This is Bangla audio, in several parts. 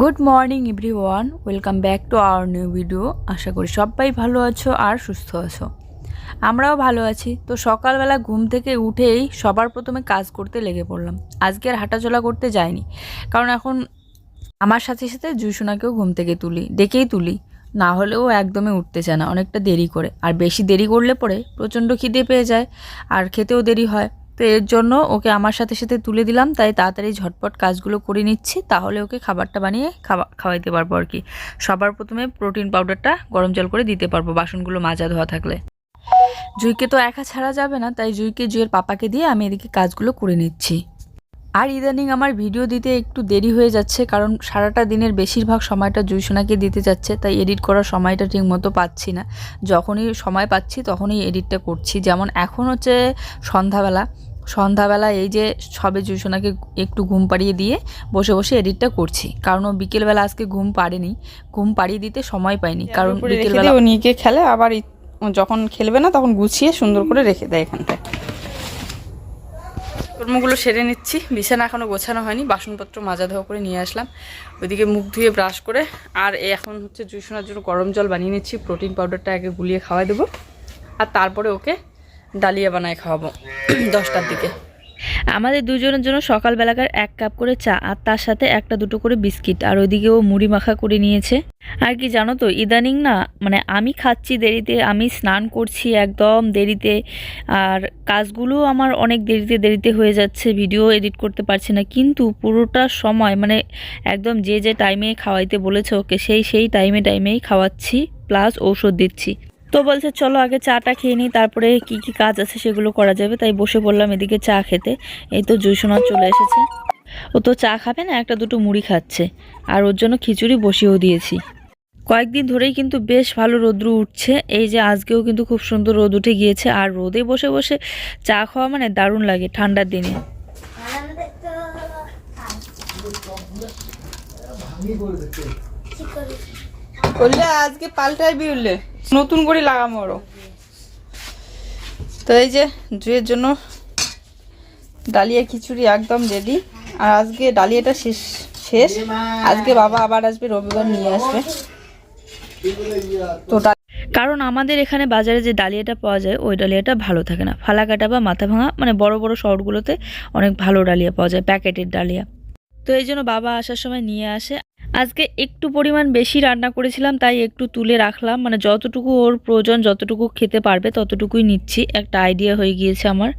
Good morning everyone welcome back to our new video আশা করি সবাই ভালো আছো আর সুস্থ আছো। আমরাও ভালো আছি। তো সকালবেলা ঘুম থেকে উঠেই সবার প্রথমে কাজ করতে লেগে পড়লাম। আজকে আর হাঁটাচলা করতে যাইনি। কারণ এখন আমার সাথে সাথে জুইসোনাকেও ঘুম থেকে তুলি, ডেকেই তুলি। না হলেও একদমই উঠতে চায় না, অনেকটা দেরি করে। আর বেশি দেরি করলে পরে প্রচণ্ড খিদে পেয়ে যায়। আর খেতেও দেরি হয়। তো এর জন্য ওকে আমার সাথে সাথে তুলে দিলাম, তাই তাড়াতাড়ি ঝটপট কাজগুলো করে নিচ্ছি। তাহলে ওকে খাবারটা বানিয়ে খাওয়া, খাওয়াইতে পারব আর কি। সবার প্রথমে প্রোটিন পাউডারটা গরম জল করে দিতে পারব বাসনগুলো মাজা ধোয়া থাকলে। জুইকে তো একা ছাড়া যাবে না, তাই জুইকে জুয়ের পাপাকে দিয়ে আমি এদিকে কাজগুলো করে নিচ্ছি। আর ইদানিং আমার ভিডিও দিতে একটু দেরি হয়ে যাচ্ছে, কারণ সারাটা দিনের বেশিরভাগ সময়টা জুইসোনাকে দিতে যাচ্ছে, তাই এডিট করার সময়টা ঠিক মতো পাচ্ছি না। যখনই সময় পাচ্ছি, তখনই এডিটটা করছি। যেমন এখন হচ্ছে সন্ধ্যাবেলা সন্ধ্যাবেলা এই যে সবে জুইসোনাকে একটু ঘুম পাড়িয়ে দিয়ে বসে বসে এডিটটা করছি। কারণ ও বিকেলবেলা আজকে ঘুম পাড়েনি। ঘুম পাড়িয়ে দিতে সময় পাইনি কারণ বিকেলবেলা ও নিয়ে গিয়ে খেলে আবার যখন খেলবে না তখন গুছিয়ে সুন্দর করে রেখে দেয় এখানটায়। কর্মগুলো সেরে নিচ্ছি। বিছানা এখনও গোছানো হয়নি। বাসনপত্র মাজা ধোয়া করে নিয়ে আসলাম। ওইদিকে মুখ ধুয়ে ব্রাশ করে আর এখন হচ্ছে জুসোনার জন্য গরম জল বানিয়ে নিচ্ছি। প্রোটিন পাউডারটা আগে গুলিয়ে খাওয়াই দেবো। আর তারপরে ওকে ডালিয়া বানায় খাওয়াবো, দশটার দিকে। আমাদের দুজনের জন্য সকালবেলাকার এক কাপ করে চা আর তার সাথে একটা দুটো করে বিস্কিট, আর ওইদিকে ও মুড়ি মাখা করে নিয়েছে। আর কি জানো তো, ইদানিং না মানে আমি খাচ্ছি দেরিতে, আমি স্নান করছি একদম দেরিতে, আর কাজগুলো আমার অনেক দেরিতে দেরিতে হয়ে যাচ্ছে, ভিডিও এডিট করতে পারছি না, কিন্তু পুরোটা সময় মানে একদম যে যে টাইমে খাওয়াইতে বলেছে ওকে, সেই সেই টাইমে টাইমেই খাওয়াচ্ছি প্লাস ঔষধ দিচ্ছি। তো বলছে, চলো আগে চাটা খেয়ে নিই, তারপরে কি কি কাজ আছে সেগুলো করা যাবে। তাই বসে পড়লাম এদিকে চা খেতে। এই তো জুইসোনা চলে এসেছে। ও তো চা খাবে না, একটা দুটো মুড়ি খাচ্ছে। আর ওর জন্য খিচুড়ি বসিয়েও দিয়েছি। কয়েকদিন ধরেই কিন্তু বেশ ভালো রোদ্রু উঠছে। এই যে আজকেও কিন্তু খুব সুন্দর রোদ উঠে গিয়েছে। আর রোদে বসে বসে চা খাওয়া মানে দারুণ লাগে ঠান্ডার দিনে। করলে আজকে পাল্টাই বিউলে নতুন করে লাগামো ওরও তো এই যে জুয়ের জন্য ডালিয়া খিচুড়ি একদম রেডি আর আজকে ডালিয়াটা শেষ শেষ। আজকে বাবা আবার আসবে, রবিবার নিয়ে আসবে। তো কারণ আমাদের এখানে বাজারে যে ডালিয়াটা পাওয়া যায়, ওই ডালিয়াটা ভালো থাকে না। ফালাকাটা বা মাথা ভাঙা মানে বড় বড় শহরগুলোতে অনেক ভালো ডালিয়া পাওয়া যায়, প্যাকেটের ডালিয়া। তো এই জন্য বাবা আসার সময় নিয়ে আসে। আজকে একটু পরিমাণ বেশি রান্না করেছিলাম, তাই একটু তুলে রাখলাম। মানে যতটুকু ওর প্রয়োজন, যতটুকু খেতে পারবে, ততটুকুই নিচ্ছি। একটা আইডিয়া হয়ে গিয়েছে আমার।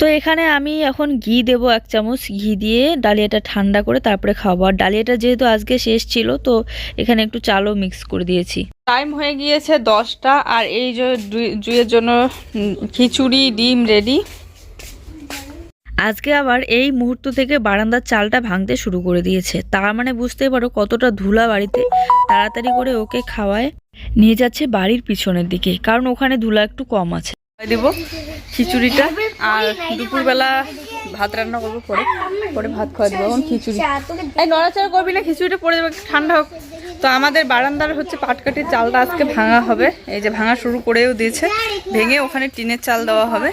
তো এখানে আমি এখন ঘি দেবো এক চামচ। ঘি দিয়ে ডালিয়াটা ঠান্ডা করে তারপরে খাব। আর ডালিয়াটা যেহেতু আজকে শেষ ছিল, তো এখানে একটু চালও মিক্স করে দিয়েছি। টাইম হয়ে গিয়েছে দশটা, আর এই যে জুই- জন্য খিচুড়ি, ডিম রেডি আজকে আবার এই মুহূর্ত থেকে বারান্দার চালটা ভাঙতে শুরু করে দিয়েছে। তার মানে বুঝতেই পারো কতটা ধুলা বাড়িতে। তাড়াতাড়ি করে ওকে খাওয়ায় নিয়ে যাচ্ছে বাড়ির পিছনের দিকে, কারণ ওখানে ধুলা একটু কম আছে। দেব খিচুড়িটা আর দুপুরবেলা ভাত রান্না করব পরে। পরে ভাত খাওয়া দেবো, এখন খিচুড়ি। এই নড়াচড়া করবি না, খিচুড়িটা পরে দেবে ঠান্ডা হোক। তো আমাদের বারান্দার হচ্ছে পাটকাঠির চালটা আজকে ভাঙা হবে। এই যে ভাঙা শুরু করেও দিয়েছে, ভেঙে ওখানে টিনের চাল দেওয়া হবে।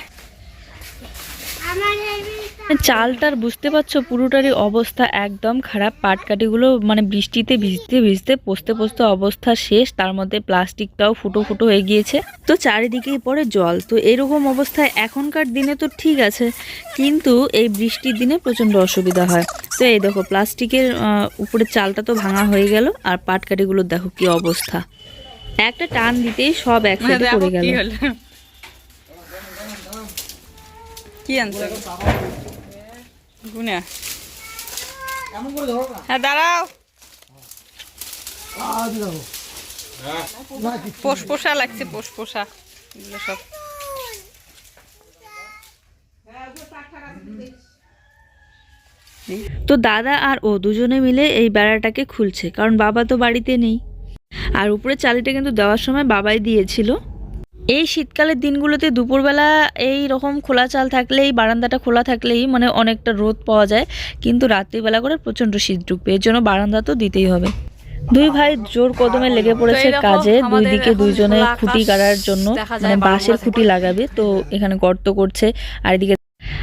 চালটার বুঝতে পারছ পুরোটারই অবস্থা একদম খারাপ। পাটকাঠিগুলো মানে বৃষ্টিতে ভিজতে ভিজতে পোস্তে পোস্তে অবস্থা শেষ তার মধ্যে প্লাস্টিকটাও ফুটো ফুটো হয়ে গিয়েছে। তো চারিদিকেই পড়ে জল তো এরকম অবস্থায় এখনকার দিনে তো ঠিক আছে কিন্তু এই বৃষ্টির দিনে প্রচণ্ড অসুবিধা হয়। তো এই দেখো প্লাস্টিকের উপরে চালটা তো ভাঙা হয়ে গেল আর পাটকাঠিগুলোর দেখো কি অবস্থা। একটা টান দিতেই সব একসাথে পড়ে গেল। কি আনছো? গুনা হ্যাঁ দাঁড়াও। পোষ পোষা লাগছে পোষ পোষা। এগুলো সব। তো দাদা আর ও দুজনে মিলে এই বেড়াটাকে খুলছে কারণ বাবা তো বাড়িতে নেই। আর উপরে চালিটা কিন্তু দেওয়ার সময় বাবাই দিয়েছিল। এই শীতকালের দিনগুলোতে দুপুরবেলা এই রকম খোলা চাল থাকলেই বারান্দাটা খোলা থাকলেই মানে অনেকটা রোদ পাওয়া যায়। কিন্তু রাত্রিবেলা করে প্রচণ্ড শীত ঢুকবে। এর জন্য বারান্দা তো দিতেই হবে। দুই ভাই জোর কদমে লেগে পড়েছে কাজে। দুই দিকে দুইজনে খুঁটি কাটার জন্য মানে বাঁশের খুঁটি লাগাবে। তো এখানে গর্ত করছে। আর এদিকে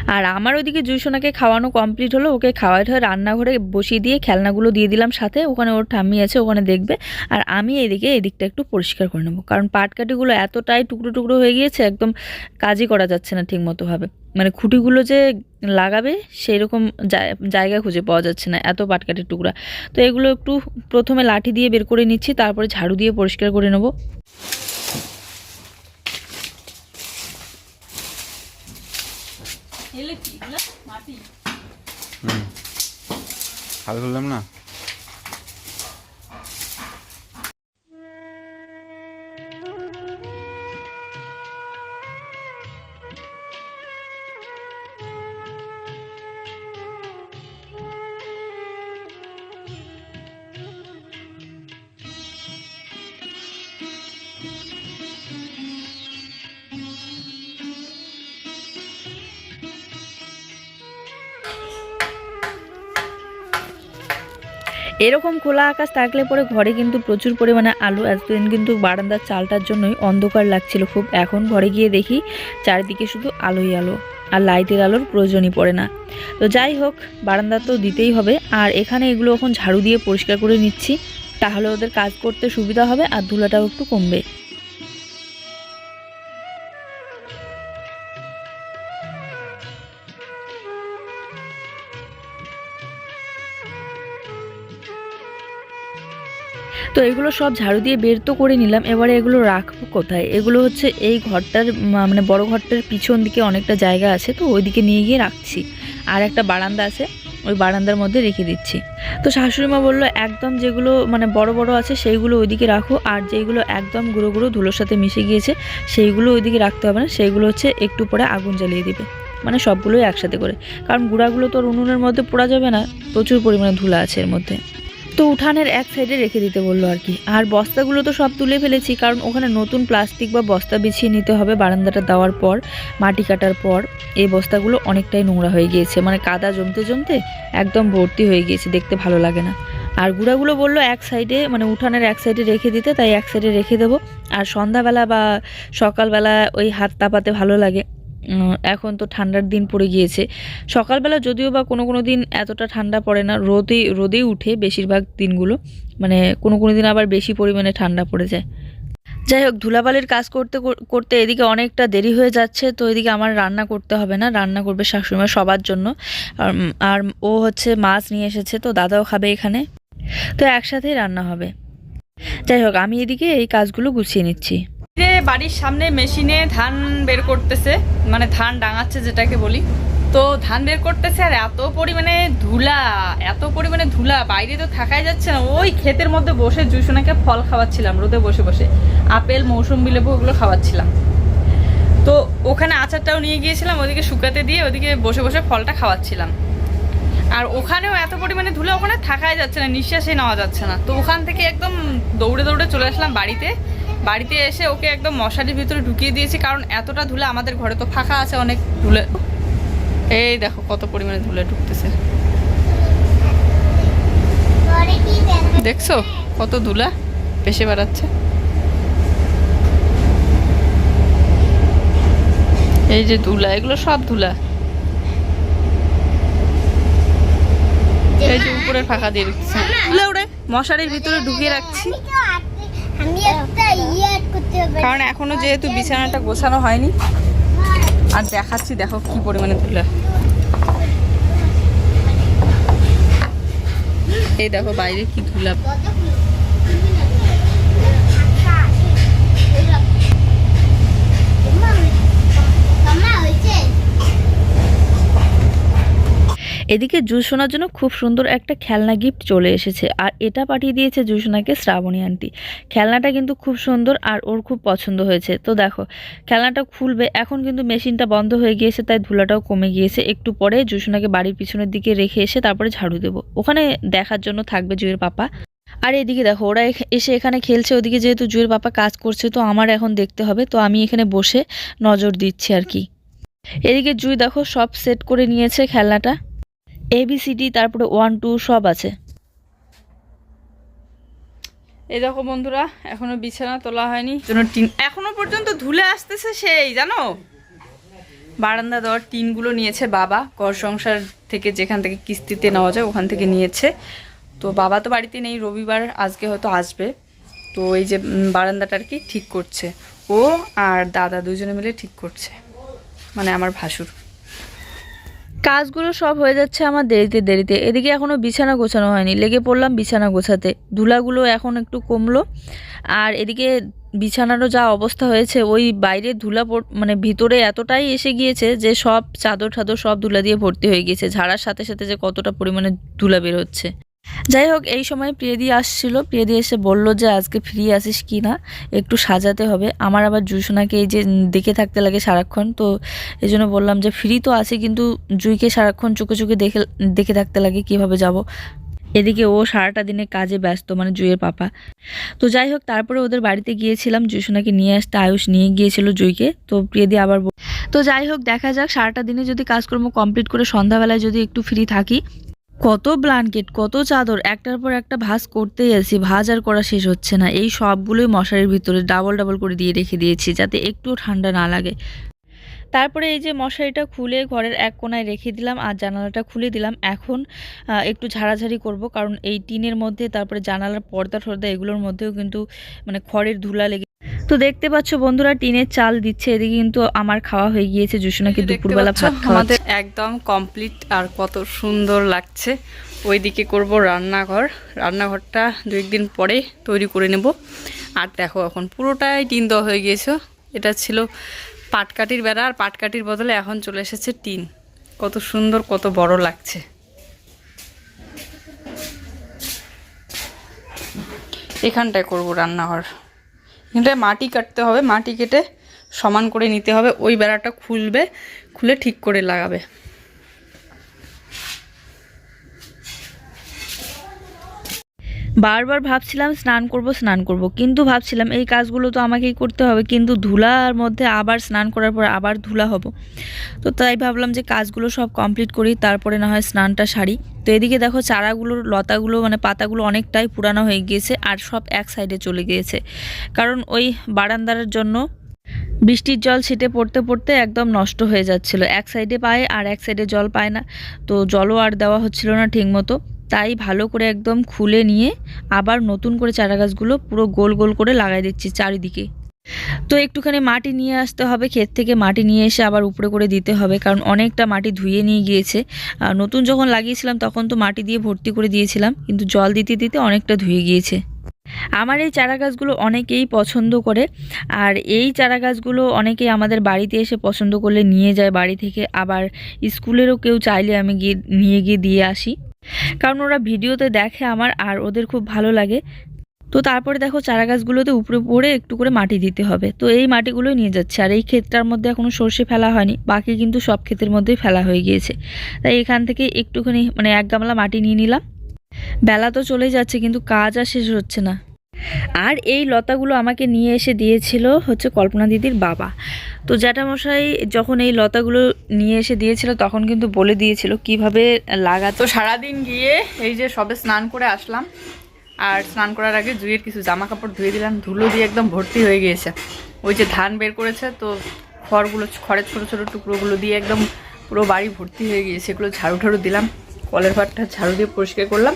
আর আমার ওদিকে জুইসোনাকে খাওয়ানো কমপ্লিট হলো, ওকে খাওয়াই হয়ে রান্নাঘরে বসিয়ে দিয়ে খেলনাগুলো দিয়ে দিলাম সাথে, ওখানে ওর ঠাম্মি আছে, ওখানে দেখবে। আর আমি এদিকে এদিকটা একটু পরিষ্কার করে নেব, কারণ পাটকাঠিগুলো এতটাই টুকরো টুকরো হয়ে গিয়েছে, একদম কাজই করা যাচ্ছে না ঠিক মতোভাবে মানে খুঁটিগুলো যে লাগাবে সেই রকম জায়- জায়গা খুঁজে পাওয়া যাচ্ছে না, এত পাটকাঠির টুকরা। তো এগুলো একটু প্রথমে লাঠি দিয়ে বের করে নিচ্ছি, তারপরে ঝাড়ু দিয়ে পরিষ্কার করে নেব। হুম। হাল করলাম না? এরকম খোলা আকাশ থাকলে পরে ঘরে কিন্তু প্রচুর পরিমাণে আলো এতদিন কিন্তু বারান্দার চালটার জন্যই অন্ধকার লাগছিল খুব। এখন ঘরে গিয়ে দেখি চারিদিকে শুধু আলোই আলো, আর লাইটের আলোর প্রয়োজনই পড়ে না। তো যাই হোক, বারান্দা তো দিতেই হবে, আর এখানে এগুলো এখন ঝাড়ু দিয়ে পরিষ্কার করে নিচ্ছি। তাহলে ওদের কাজ করতে সুবিধা হবে, আর ধুলাটাও একটু কমবে। তো এগুলো সব ঝাড়ু দিয়ে বের তো করে নিলাম। এবারে এগুলো রাখব কোথায়? এগুলো হচ্ছে এই ঘরটার মানে বড় ঘরটার পিছন দিকে অনেকটা জায়গা আছে, তো ওইদিকে নিয়ে গিয়ে রাখছি। আর একটা বারান্দা আছে, ওই বারান্দার মধ্যে রেখে দিচ্ছি। তো শাশুড়িমা বলল, একদম যেগুলো মানে বড় বড় আছে সেইগুলো ওইদিকে রাখো, আর যেগুলো একদম গুঁড়ো গুঁড়ো ধুলোর সাথে মিশে গিয়েছে, সেইগুলো ওইদিকে রাখতে হবে না, সেইগুলো হচ্ছে একটু পরে আগুন জ্বালিয়ে দিবে। মানে সবগুলোই একসাথে করে। কারণ গুঁড়াগুলো তো আর উনুনের মধ্যে পোড়া যাবে না, প্রচুর পরিমাণে ধুলা আছে এর মধ্যে। তো উঠানের এক সাইডে রেখে দিতে বলল আর কি। আর বস্তাগুলো তো সব তুলে ফেলেছি, কারণ ওখানে নতুন প্লাস্টিক বা বস্তা বিছিয়ে নিতে হবে বারান্দাটা দেওয়ার পর, মাটি কাটার পর। এই বস্তাগুলো অনেকটাই নোংরা হয়ে গিয়েছে মানে কাদা জমতে জমতে একদম ভর্তি হয়ে গিয়েছে, দেখতে ভালো লাগে না। আর গুঁড়াগুলো বলল এক সাইডে মানে উঠানের এক সাইডে রেখে দিতে, তাই এক সাইডে রেখে দেবো। আর সন্ধ্যাবেলা বা সকালবেলা ওই হাত তাপাতে ভালো লাগে। এখন তো ঠান্ডার দিন পড়ে গিয়েছে। সকালবেলা যদিও বা কোনো কোনো দিন এতটা ঠান্ডা পড়ে না, রোদে রোদেই উঠে বেশিরভাগ দিনগুলো মানে কোনো কোনো দিন আবার বেশি পরিমাণে ঠান্ডা পড়ে যায়। যাই হোক, ধুলাবালির কাজ করতে করতে এদিকে অনেকটা দেরি হয়ে যাচ্ছে, তো এদিকে আমার রান্না করতে হবে না, রান্না করবে শাশুড়িমা সবার জন্য। আর ও হচ্ছে মাছ নিয়ে এসেছে, তো দাদাও খাবে এখানে। তো একসাথেই রান্না হবে। যাই হোক, আমি এদিকে এই কাজগুলো গুছিয়ে নিচ্ছি। বাড়ির সামনে মেশিনে ধান বের করতেছে মানে ধান ডাঙাচ্ছে যেটাকে বলি, তো ধান বের করতেছে আর এত পরিমাণে ধুলা, এত পরিমাণে ধুলা, বাইরে তো থাকাই যাচ্ছে না। ওই ক্ষেতের মধ্যে বসে জুসোনাকে ফল খাওয়াচ্ছিলাম, রোদে বসে বসে। আপেল, মৌসুম্বি, লেবু ওগুলো খাওয়াচ্ছিলাম। তো ওখানে আচারটাও নিয়ে গিয়েছিলাম, ওদিকে শুকাতে দিয়ে ওদিকে বসে বসে ফলটা খাওয়াচ্ছিলাম। আর ওখানেও এত পরিমাণে ধুলা ওখানে থাকাই যাচ্ছে না নিঃশ্বাসই নেওয়া যাচ্ছে না। তো ওখান থেকে একদম দৌড়ে দৌড়ে চলে আসলাম বাড়িতে। বাড়িতে এসে ওকে একদম মশারির ভিতরে ঢুকিয়ে দিয়েছি, কারণ এতটা ধুলে আমাদের ঘরে তো ফাঁকা আছে, অনেক ধুলে। এই দেখো কত পরিমাণে ধুলে ঢুকতেছে। দেখছ কত ধুলা? পেশে বেড়াচ্ছে। এই যে ধুলা, এগুলো সব ধুলা। এই যে উপরে ফাঁকা দিয়ে উড়ে মশারির ভিতরে ঢুকিয়ে রাখছি। কারণ এখনও যেহেতু বিছানাটা গোছানো হয়নি। আর দেখাচ্ছি দেখো কি পরিমাণে ধুলা। এই দেখো বাইরে কি ধুলা মামা হয়েছে এদিকে জুসোনার জন্য খুব সুন্দর একটা খেলনা গিফট চলে এসেছে, আর এটা পাঠিয়ে দিয়েছে জুসোনাকে শ্রাবণী আন্টি খেলনাটা কিন্তু খুব সুন্দর আর ওর খুব পছন্দ হয়েছে। তো দেখো, খেলনাটা খুলবে, এখন কিন্তু মেশিনটা বন্ধ হয়ে গিয়েছে, তাই ধুলাটাও কমে গিয়েছে। একটু পরে জুসোনাকে বাড়ির পিছনের দিকে রেখে এসে তারপরে ঝাড়ু দেবো। ওখানে দেখার জন্য থাকবে জুয়ের পাপা। আর এদিকে দেখো, ওরা এসে এখানে খেলছে, ওদিকে যেহেতু জুয়ের পাপা কাজ করছে, তো আমার এখন দেখতে হবে। তো আমি এখানে বসে নজর দিচ্ছি আর কি। এদিকে জুই দেখো সব সেট করে নিয়েছে খেলনাটা। এবিসিডি তারপরে ওয়ান টু সব আছে। এই দেখো বন্ধুরা, এখনও বিছানা তোলা হয়নি। টিন এখনও পর্যন্ত ধুলে আসতেছে সেই, জানো? বারান্দা দেওয়ার টিনগুলো নিয়েছে বাবা। ঘর সংসার থেকে যেখান থেকে কিস্তিতে নেওয়া যায়, ওখান থেকে নিয়েছে। তো বাবা তো বাড়িতে নেই, রবিবার আজকে হয়তো আসবে। তো এই যে বারান্দাটা আর কি ঠিক করছে। ও আর দাদা দুজনে মিলে ঠিক করছে। মানে আমার ভাসুর। কাজগুলো সব হয়ে যাচ্ছে আমার দেরিতে দেরিতে। এদিকে এখনও বিছানা গোছানো হয়নি। লেগে পড়লাম বিছানা গোছাতে। ধুলাগুলো এখন একটু কমলো। আর এদিকে বিছানারও যা অবস্থা হয়েছে, ওই বাইরে ধুলা মানে ভিতরে এতটাই এসে গিয়েছে যে সব চাদর ঠাদর সব ধুলা দিয়ে ভর্তি হয়ে গিয়েছে। ঝাড়ার সাথে সাথে যে কতটা পরিমাণে ধুলা বের হচ্ছে যাই হোক, এই সময় প্রিয়দি আসছিল। প্রিয়দি এসে বলল যে, আজকে ফ্রি আসিস কি না? একটু সাজাতে হবে। আমার আবার জুসোনাকে এই যে দেখে থাকতে লাগে সারাক্ষণ, তো এই জন্য বললাম যে ফ্রি তো আছে, কিন্তু জুইকে সারাক্ষণ চোখে চোখে দেখে দেখে থাকতে লাগে কীভাবে যাব? এদিকে ও সারাটা দিনে কাজে ব্যস্ত মানে জুইয়ের পাপা। তো যাই হোক, তারপরে ওদের বাড়িতে গিয়েছিলাম, জুসোনাকে নিয়ে আসতে আয়ুষ নিয়ে গিয়েছিল জুইকে, তো প্রিয়দি আবার তো যাই হোক, দেখা যাক, সারাটা দিনে যদি কাজকর্ম কমপ্লিট করে সন্ধ্যাবেলায় যদি একটু ফ্রি থাকি কত ব্ল্যাঙ্কেট কত চাদর, একটার পর একটা ভাঁজ করতেই আছি, ভাঁজ আর করা শেষ হচ্ছে না। এই সবগুলোই মশারির ভিতরে ডাবল ডাবল করে দিয়ে রেখে দিয়েছি, যাতে একটুও ঠান্ডা না লাগে। তারপরে এই যে মশারিটা খুলে ঘরের এক কোনায় রেখে দিলাম আর জানালাটা খুলে দিলাম। এখন একটু ঝাড়াঝাড়ি করব, কারণ এই টিনের মধ্যে, তারপরে জানালার পর্দা টর্দা এগুলোর মধ্যেও কিন্তু মানে খড়ের ধুলা লেগে তো দেখতে পাচ্ছ বন্ধুরা টিনের চাল দিচ্ছে। এদিকে কিন্তু আমার খাওয়া হয়ে গিয়েছে। জুসুনাকে দুপুরবেলা ভাত খাওয়াতে আমাদের একদম কমপ্লিট আর কত সুন্দর লাগছে। ওইদিকে করব রান্নাঘর। রান্নাঘরটা দু একদিন পরে তৈরি করে নেব। আর দেখো এখন পুরোটাই টিন দেওয়া হয়ে গিয়েছে। এটা ছিল পাটকাঠির বেড়া আর পাটকাঠির বদলে এখন চলে এসেছে টিন। কত সুন্দর কত বড় লাগছে। এখানটায় করব রান্নাঘর। এখানটায় মাটি কাটতে হবে, মাটি কেটে সমান করে নিতে হবে। ওই বেড়াটা খুলবে, খুলে ঠিক করে লাগাবে। বারবার ভাবছিলাম স্নান করব স্নান করব। কিন্তু ভাবছিলাম এই কাজগুলো তো আমাকেই করতে হবে। কিন্তু ধুলার মধ্যে আবার স্নান করার পর আবার ধুলা হব। তো তাই ভাবলাম যে কাজগুলো সব কমপ্লিট করি, তারপরে না হয় স্নানটা সারি। তো এদিকে দেখো চারাগুলোর, লতাগুলো মানে পাতাগুলো অনেকটাই পুরানো হয়ে গিয়েছে আর সব এক সাইডে চলে গিয়েছে। কারণ ওই বারান্দার জন্য বৃষ্টির জল ছিটে পড়তে পড়তে একদম নষ্ট হয়ে যাচ্ছিল। এক সাইডে পায় আর এক সাইডে জল পায় না। তো জলও আর দেওয়া হচ্ছিল না ঠিকমতো। তাই ভালো করে একদম খুলে নিয়ে আবার নতুন করে চারা গাছগুলো পুরো গোল গোল করে লাগাই দিচ্ছি চারিদিকে। তো একটুখানি মাটি নিয়ে আসতে হবে, ক্ষেত থেকে মাটি নিয়ে এসে আবার উপরে করে দিতে হবে, কারণ অনেকটা মাটি ধুয়ে নিয়ে গিয়েছে। আর নতুন যখন লাগিয়েছিলাম তখন তো মাটি দিয়ে ভর্তি করে দিয়েছিলাম, কিন্তু জল দিতে দিতে অনেকটা ধুয়ে গিয়েছে। আমার এই চারা গাছগুলো অনেকেই পছন্দ করে, আর এই চারা গাছগুলো অনেকেই আমাদের বাড়িতে এসে পছন্দ করলে নিয়ে যায়, বাড়ি থেকে আবার স্কুলেরও কেউ চাইলে আমি গিয়ে, নিয়ে গিয়ে দিয়ে আসি। কারণ ওরা ভিডিওতে দেখে আমার আর ওদের খুব ভালো লাগে। তো তারপরে দেখো চারা গাছগুলোতে উপরে পড়ে একটু করে মাটি দিতে হবে। তো এই মাটিগুলোই নিয়ে যাচ্ছে। আর এই ক্ষেতটার মধ্যে এখনও সর্ষে ফেলা হয়নি। বাকি কিন্তু সব ক্ষেতের মধ্যেই ফেলা হয়ে গিয়েছে। তাই এখান থেকে একটুখানি মানে এক গামলা মাটি নিয়ে নিলাম। বেলা তো চলেই যাচ্ছে, কিন্তু কাজ আর শেষ হচ্ছে না। আর এই লতাগুলো আমাকে নিয়ে এসে দিয়েছিল হচ্ছে কল্পনা দিদির বাবা। তো জ্যাঠামশাই যখন এই লতাগুলো নিয়ে এসে দিয়েছিল তখন কিন্তু বলে দিয়েছিল কীভাবে লাগাতে সারাদিন গিয়ে এই যে সবে স্নান করে আসলাম। আর স্নান করার আগে জুইয়ের কিছু জামা কাপড় ধুয়ে দিলাম। ধুলো দিয়ে একদম ভর্তি হয়ে গিয়েছে। ওই যে ধান বের করেছে, তো খড়গুলো খড়ের ছোটো ছোটো টুকরোগুলো দিয়ে একদম পুরো বাড়ি ভর্তি হয়ে গিয়েছে। এগুলো ঝাড়ু ঠাড়ু দিলাম। কলের ভাতটা ঝাড়ু দিয়ে পরিষ্কার করলাম।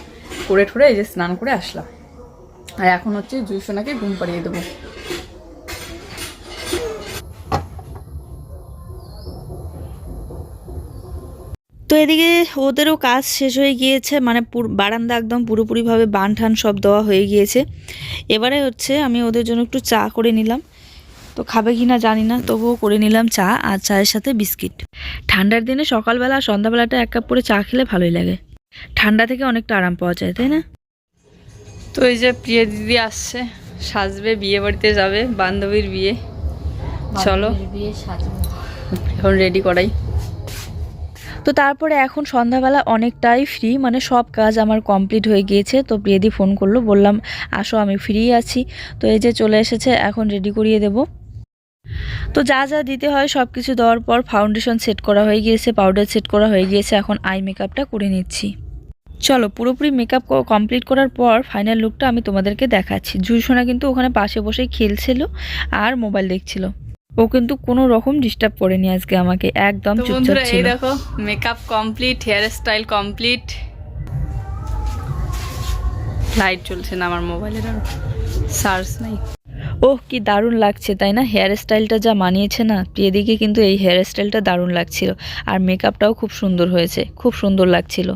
করে ঠুরে এই যে স্নান করে আসলাম। আর এখন হচ্ছে জুই সোনাকে ঘুম পাড়িয়ে দেবো। তো এদিকে ওদেরও কাজ শেষ হয়ে গিয়েছে মানে বারান্দা একদম পুরোপুরিভাবে বান ঠান সব দেওয়া হয়ে গিয়েছে। এবারে হচ্ছে আমি ওদের জন্য একটু চা করে নিলাম। তো খাবে কি না জানি না, তবুও করে নিলাম চা আর চায়ের সাথে বিস্কিট। ঠান্ডার দিনে সকালবেলা সন্ধ্যাবেলাটা এক কাপ করে চা খেলে ভালোই লাগে। ঠান্ডা থেকে অনেকটা আরাম পাওয়া যায়, তাই না? তো এই যে প্রিয় দিদি আসছে সাজবে বিয়ে বাড়িতে যাবে বান্ধবীর বিয়ে। চলো। এখন রেডি করাই। তো তারপরে এখন সন্ধ্যাবেলা অনেকটাই ফ্রি মানে সব কাজ আমার কমপ্লিট হয়ে গিয়েছে তো প্রিয়দি ফোন করল বললাম আসো আমি ফ্রি আছি। তো এই যে চলে এসেছে এখন রেডি করিয়ে দেব। তো যা যা দিতে হয় সব কিছু দেওয়ার পর ফাউন্ডেশন সেট করা হয়ে গিয়েছে পাউডার সেট করা হয়ে গিয়েছে এখন আই মেকআপটা করে নিচ্ছি। চলো পুরোপুরি মেকআপ কমপ্লিট করার পর ফাইনাল লুকটা আমি তোমাদেরকে দেখাচ্ছি। জুইসোনা কিন্তু ওখানে পাশে বসে খেলছিল আর মোবাইল দেখছিল। ও কিন্তু কোনো রকম ডিস্টার্ব করেনি আজকে আমাকে একদম চুপচাপ ছিল। দেখো makeup complete hair style complete light চলছে না আমার মোবাইলের আর চার্জ নেই। ওহ কি দারুণ লাগছে তাই না? হেয়ার স্টাইলটা যা মানিয়েছে না প্রিয়দিকে কিন্তু এই হেয়ার স্টাইলটা দারুণ লাগছিল। আর মেকআপটাও খুব সুন্দর হয়েছে খুব সুন্দর লাগছিল।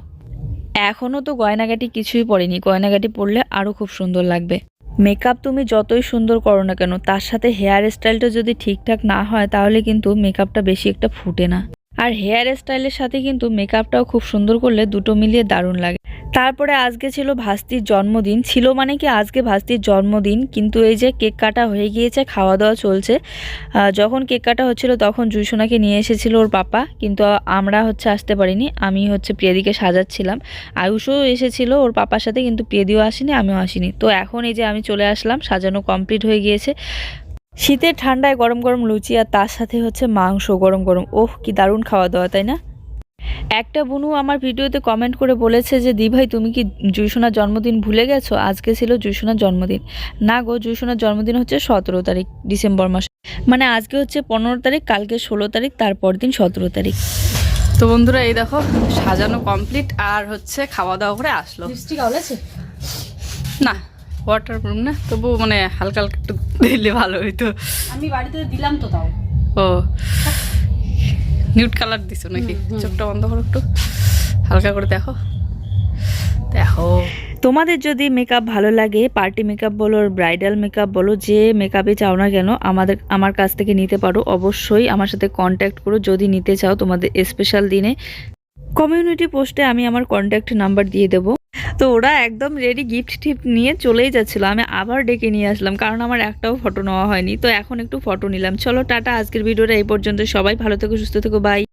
এখনও তো গয়নাগাটি কিছুই পড়েনি গয়নাগাটি পরলে আরও খুব সুন্দর লাগবে। মেকআপ তুমি যতই সুন্দর করো না কেন, তার সাথে হেয়ার স্টাইলটা যদি ঠিকঠাক না হয়, তাহলে কিন্তু মেকআপটা বেশি একটা ফুটে না। আর হেয়ার স্টাইলের সাথে কিন্তু মেকআপটাও খুব সুন্দর করলে দুটো মিলিয়ে দারুণ লাগে। তারপরে আজকে ছিল ভাস্তির জন্মদিন। ছিল মানে কি, আজকে ভাস্তির জন্মদিন, কিন্তু এই যে কেক কাটা হয়ে গিয়েছে খাওয়া দাওয়া চলছে যখন কেক কাটা হচ্ছিল তখন জুইসোনাকে নিয়ে এসেছিল ওর পাপা, কিন্তু আমরা হচ্ছে আসতে পারিনি, আমি হচ্ছে প্রিয়াদিকে সাজাচ্ছিলাম। আয়ুষও এসেছিল ওর পাপার সাথে, কিন্তু প্রিয়দিও আসেনি, আমিও আসিনি। তো এখন এই যে আমি চলে আসলাম, সাজানো কমপ্লিট হয়ে গিয়েছে। শীতের ঠান্ডায় গরম গরম লুচি আর তার সাথে হচ্ছে মাংস গরম গরম। ওহ, কি দারুণ খাওয়া দাওয়া তাই না? একটা বুনু আমার ভিডিওতে কমেন্ট করে বলেছে যে দি ভাই তুমি কি জুইসোনার জন্মদিন ভুলে গেছো? আজকে ছিল জুইসোনার জন্মদিন। না গো জুইসোনার জন্মদিন হচ্ছে সতেরো তারিখ ডিসেম্বর মাসে। মানে আজকে হচ্ছে পনেরো তারিখ কালকে ষোলো তারিখ তারপর দিন সতেরো তারিখ। তো বন্ধুরা এই দেখো সাজানো কমপ্লিট আর হচ্ছে খাওয়া দাওয়া করে আসলো। না ওয়াটার প্রুফ না তবু মানে হালকা হালকা একটু দিলে ভালো হইতো। আমি বাড়িতে দিলাম তো তাও। ও। নিউট কালার দিছো নাকি? চোখটা বন্ধ করো একটু। হালকা করে দেখো। দেখো। তোমাদের যদি মেকআপ ভালো লাগে পার্টি মেকআপ বলো ব্রাইডাল মেকআপ বলো যে মেকআপে চাও না কেন আমাদের আমার কাছ থেকে নিতে পারো। অবশ্যই আমার সাথে কন্ট্যাক্ট করো। যদি নিতে চাও তোমাদের স্পেশাল দিনে কমিউনিটি পোস্টে আমি আমার কন্ট্যাক্ট নাম্বার দিয়ে দেবো। তো ওরা একদম রেডি গিফট টিফট নিয়ে চলেই যাচ্ছিল। আমি আবার ডেকে নিয়ে আসলাম, কারণ আমার একটাও ফটো নেওয়া হয়নি। তো এখন একটু ফটো নিলাম। চলো, টাটা, আজকের ভিডিওটা এই পর্যন্ত। সবাই ভালো থেকো, সুস্থ থেকো বাই